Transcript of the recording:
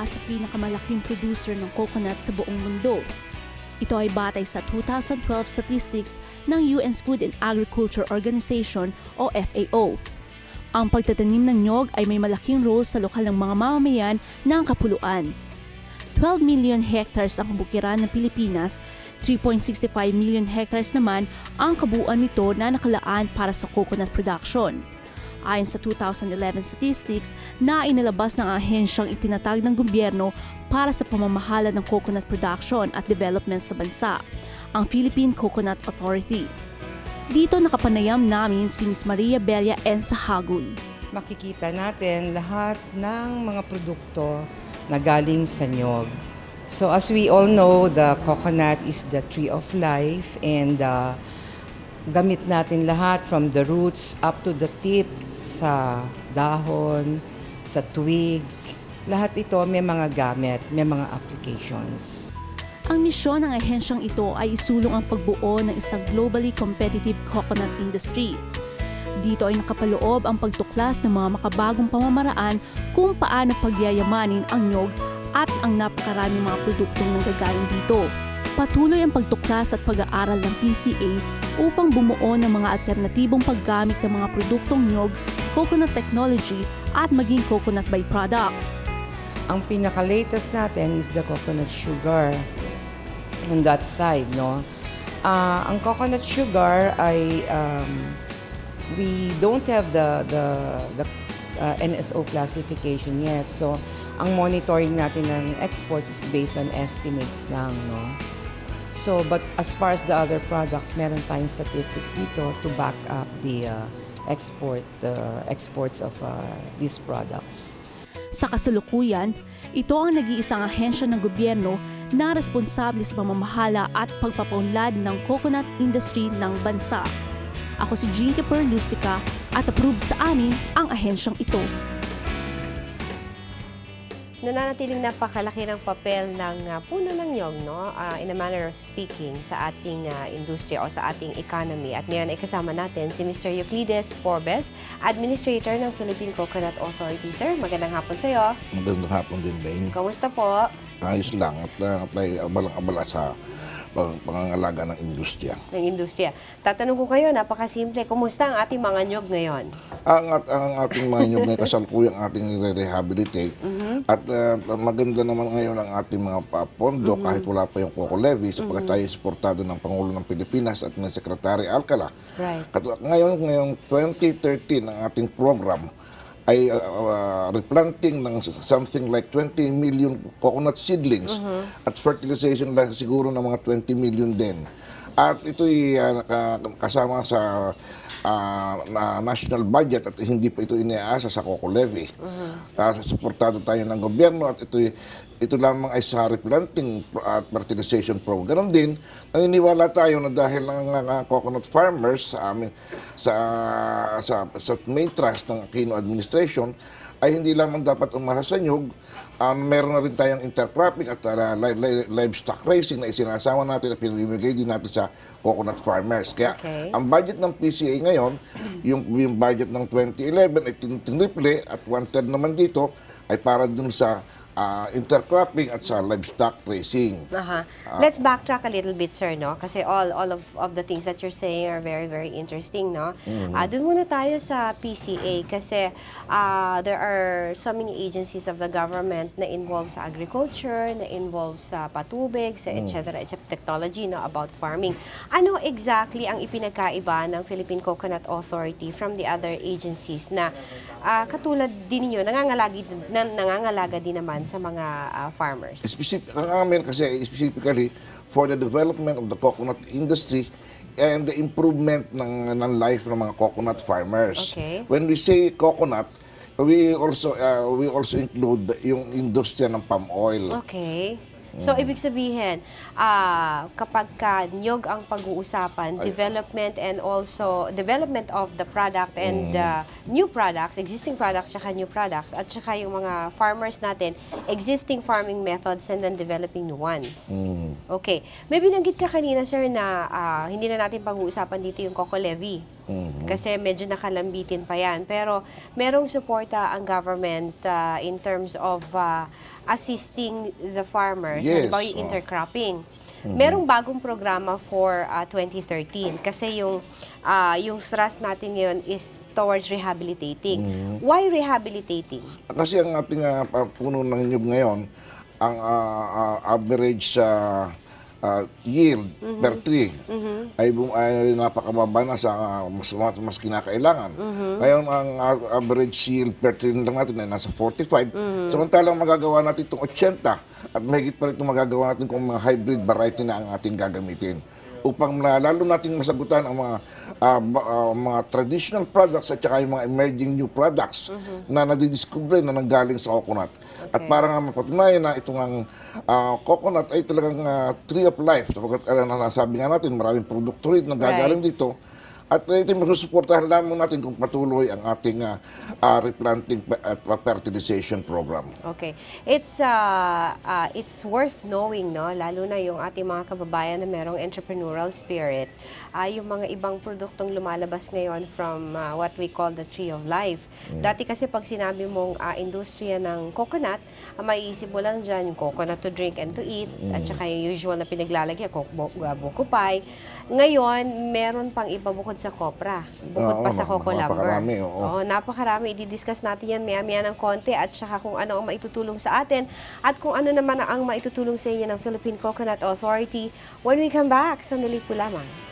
isa sa pinakamalaking producer ng coconut sa buong mundo. Ito ay batay sa 2012 statistics ng UN's Food and Agriculture Organization o FAO. Ang pagtatanim ng nyog ay may malaking role sa lokal ng mga mamamayan ng kapuluan. 12 million hectares ang kabukiran ng Pilipinas, 3.65 million hectares naman ang kabuuan nito na nakalaan para sa coconut production. Ayon sa 2011 statistics na inilabas ng ahensyang itinatag ng gobyerno para sa pamamahala ng coconut production at development sa bansa, ang Philippine Coconut Authority. Dito nakapanayam namin si Ms. Maria Belia N. Sahagun. Makikita natin lahat ng mga produkto na galing sa nyog. So as we all know, the coconut is the tree of life and uh, gamit natin lahat from the roots up to the tip sa dahon, sa twigs. Lahat ito may mga gamit, may mga applications. Ang misyon ng ahensyang ito ay isulong ang pagbuo ng isang globally competitive coconut industry. Dito ay nakapaloob ang pagtuklas ng mga makabagong pamamaraan kung paano pagyayamanin ang nyog at ang napakaraming mga produktong nanggagaling dito. Patuloy ang pagtuklas at pag-aaral ng PCA upang bumuo ng mga alternatibong paggamit ng mga produktong nyog, coconut technology at maging coconut byproducts. Ang pinaka-latest natin is the coconut sugar on that side, no? Ah, ang coconut sugar ay um, we don't have the the the uh, NSO classification yet. So, ang monitoring natin ng export is based on estimates lang, no? So, but as far as the other products, meron tayong statistics dito to back up the uh, export uh, exports of uh, these products. Sa kasalukuyan, ito ang nag-iisang ahensya ng gobyerno na responsable sa pamamahala at pagpapaunlad ng coconut industry ng bansa. Ako si Jean Kipper Lustica at approve sa amin ang ahensyang ito. Nananatiling napakalaki ng papel ng ah, puno ng nyog, no? Ah, in a manner of speaking, sa ating ah, industriya o sa ating economy. At ngayon ay kasama natin si Mr. Euclides Forbes, Administrator ng Philippine Coconut Authority. Sir, magandang hapon sa iyo. Magandang hapon din, Lane. Kamusta po Ayos lang at uh, tayo abalang-abala sa pang- pangangalaga ng industriya. ng industriya? Tatanong ko kayo, napakasimple, kumusta ang ating mga nyog ngayon? Ang, at, ang ating mga nyug na kasalukuyang ating nire-rehabilitate at uh, maganda naman ngayon ang ating mga pondo kahit wala pa yung Coco Levy sapagkat tayo suportado ng Pangulo ng Pilipinas at ng Secretary Alcala. Right. Kat- ngayon, ngayong 2013 ang ating program ay uh, uh, replanting ng something like 20 million coconut seedlings at fertilization lang siguro ng mga 20 million din. At ito'y uh, kasama sa uh, na national budget at hindi pa ito iniaasa sa Coco Levy. Uh, suportado tayo ng gobyerno at ito'y ito lamang ay sa replanting at fertilization program. Ganon din, naniniwala tayo na dahil ang uh, coconut farmers sa amin sa sa sa main trust ng Aquino administration ay hindi lamang dapat umasa sa nyug, um, meron na rin tayong intercropping at uh, li- li- livestock raising na isinasama natin at pinamimigay din natin sa coconut farmers. Kaya Okay. ang budget ng PCA ngayon, yung, yung budget ng 2011 ay tin- tiniple at one-third naman dito ay para dun sa ah, intercropping at sa livestock raising. Aha. Let's backtrack a little bit, sir, no? Kasi all all of, of the things that you're saying are very, very interesting, no? Ah, doon muna tayo sa PCA kasi ah, there are so many agencies of the government na involved sa agriculture, na involved sa patubig, sa et cetera, et cetera, technology, no, about farming. Ano exactly ang ipinagkaiba ng Philippine Coconut Authority from the other agencies na ah, katulad din ninyo, nangangalagi, na, nangangalaga din naman sa mga ah, farmers? Specific, ang amin kasi specifically for the development of the coconut industry and the improvement ng, ng life ng mga coconut farmers. Okay. When we say coconut, we also uh, we also include yung industriya ng palm oil. Okay. So, ibig sabihin, ah, kapag ka nyog ang pag-uusapan, development and also, development of the product and uh, new products, existing products, tsaka new products, at tsaka yung mga farmers natin, existing farming methods and then developing new ones. Okay. May binanggit ka kanina, sir, na ah, hindi na natin pag-uusapan dito yung Coco Levy. Kasi medyo nakalambitin pa yan. Pero merong suporta ang government uh, in terms of uh, assisting the farmers. Yes, Halimbawa yung oh. intercropping. Merong bagong programa for uh, 2013 kasi yung uh, yung thrust natin ngayon is towards rehabilitating. Why rehabilitating? Kasi ang ating pa- puno ng nyug ngayon, ang ah, ah, average sa ah, yield per tree ay, bum- ay napakababa na sa ah, mas, mas, mas kinakailangan. Ngayon, ang ah, average yield per tree lang natin ay nasa 45. Samantalang magagawa natin itong 80 at mahigit pa rin itong magagawa natin kung mga hybrid variety na ang ating gagamitin upang na, lalo nating masagutan ang mga ba- ah, mga traditional products at saka yung mga emerging new products na nadidiscover na nanggaling sa coconut. At Okay. para nga mapatunayan na itong ang ah, coconut ay talagang ah, tree of life. Sapagkat uh, nasabi nga natin, maraming produkto rin na gagaling dito. At uh, ito yung masusuportahan lamang natin kung patuloy ang ating ah, ah, replanting at ah, fertilization program. Okay. It's uh, uh, it's worth knowing, no? Lalo na yung ating mga kababayan na merong entrepreneurial spirit. Uh, yung mga ibang produktong lumalabas ngayon from uh, what we call the tree of life. Dati kasi pag sinabi mong uh, industriya ng coconut, ang maiisip mo lang dyan yung coconut to drink and to eat, at saka yung usual na uh, buko pie. Ngayon, meron pang iba bukod sa kopra. Bukod Oo, pa sa coco lumber. napakarami, oo. Oo, napakarami. I-discuss natin yan maya-maya ng konti at saka kung ano ang maitutulong sa atin at kung ano naman ang maitutulong sa inyo ng Philippine Coconut Authority when we come back. Sandali po lamang.